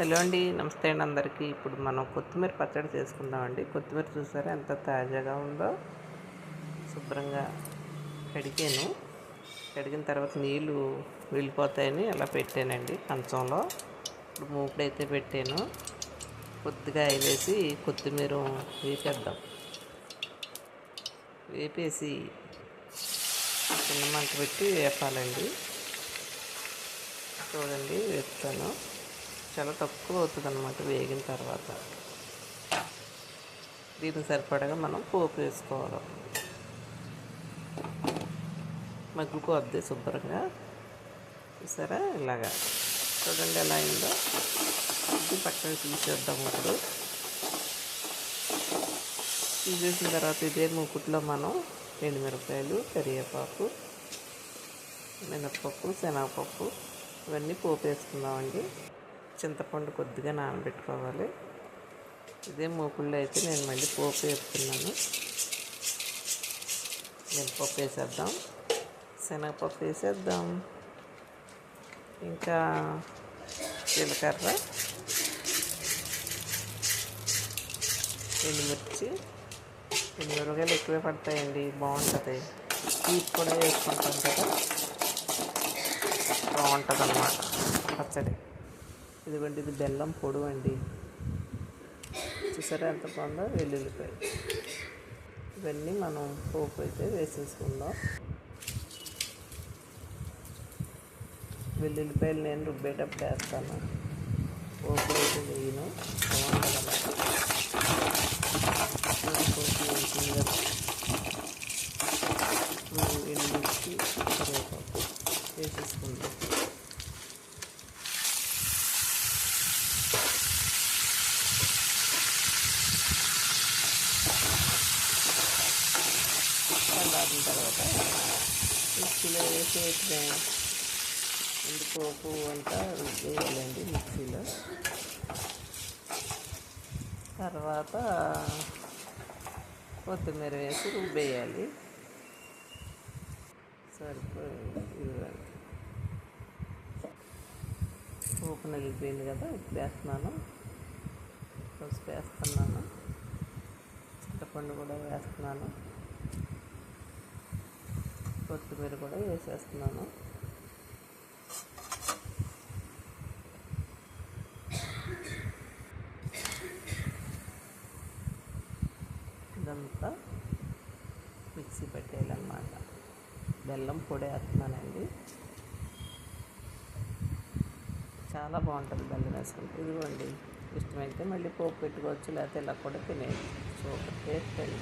Hello అండి నమస్తే అండి అందరికీ. ఇప్పుడు మనం కొత్తిమీర పచ్చడి చేసుకుందామండి. కొత్తిమీర చూసారా ఎంత తాజాగా ఉందో? శుభ్రంగా కడిగాను. కడిగిన తర్వాత నీళ్ళు వెళ్ళిపోతాయని అలా పెట్టానండి కంచంలో. ఇప్పుడు మూపుడైతే పెట్టాను. కొద్దిగా వేసి కొత్తిమీర వేపేద్దాం. వేపేసి చిన్న మంట పెట్టి వేపాలండి. చూడండి వేపుతాను. చాలా తక్కువ అవుతుంది అనమాట వేగిన తర్వాత. దీనికి సరిపడగా మనం పోపు వేసుకోవాలి. మగ్గుకోద్ది శుభ్రంగా చూసారా? ఇలాగా. చూడండి ఎలా అయిందో. ఇది పక్కన తీసేద్దాం ఇప్పుడు. తీసేసిన తర్వాత ఇదే మూకుట్లో మనం ఎండుమిరపకాయలు కరివేపాకు మినప్పప్పు శనగపప్పు ఇవన్నీ పోపు వేసుకుందామండి. చింతపండు కొద్దిగా నానబెట్టుకోవాలి. ఇదే మూకుళ్ళు అయితే నేను మళ్ళీ పోపు వేస్తున్నాను మినపప్పు వేసేద్దాం. శనగపప్పు వేసేద్దాం. ఇంకా జీలకర్ర ఎండుమిర్చి ఎండుమిరగాయలు ఎక్కువే పడతాయండి బాగుంటుంది. తీపి కూడా వేసుకుంటాం కదా. బాగుంటుంది అన్నమాట పచ్చడి. ఇదిగోండి ఇది బెల్లం పొడు అండి. చూసారా ఎంత బాగుందో? వెల్లుల్లిపాయ. ఇవన్నీ మనం పోపు అయితే వేసేసుకుందాం. వెల్లుల్లిపాయలు నేను రుబ్బేటప్పుడు వేస్తాను. పోపు అయితే వేయను. బాగుంటుంది వేసేసుకుందాం. చల్లారిన తర్వాత మిక్సీలో వేసి ఎండుకోపు అంతా వేయాలండి మిక్సీలో. తర్వాత కొత్తిమీర వేసి రుబ్బేయాలి. సరిపోయి ఇదిగోండి. పోపు నలిగిపోయింది కదా ఇప్పుడు వేస్తున్నాను. పసుపు వేస్తున్నాను. చింతపండు కూడా వేస్తున్నాను. కొత్తిమీర కూడా వేసేస్తున్నాను. ఇదంతా మిక్సీ పెట్టేయాలన్నమాట. బెల్లం పొడి వేస్తున్నానండి. చాలా బాగుంటుంది బెల్లం వేసుకుంటే. ఇదిగోండి ఇష్టమైతే మళ్ళీ పోపు పెట్టుకోవచ్చు లేకపోతే ఇలా కూడా తినేయచ్చు. సూపర్ టేస్ట్ అండి.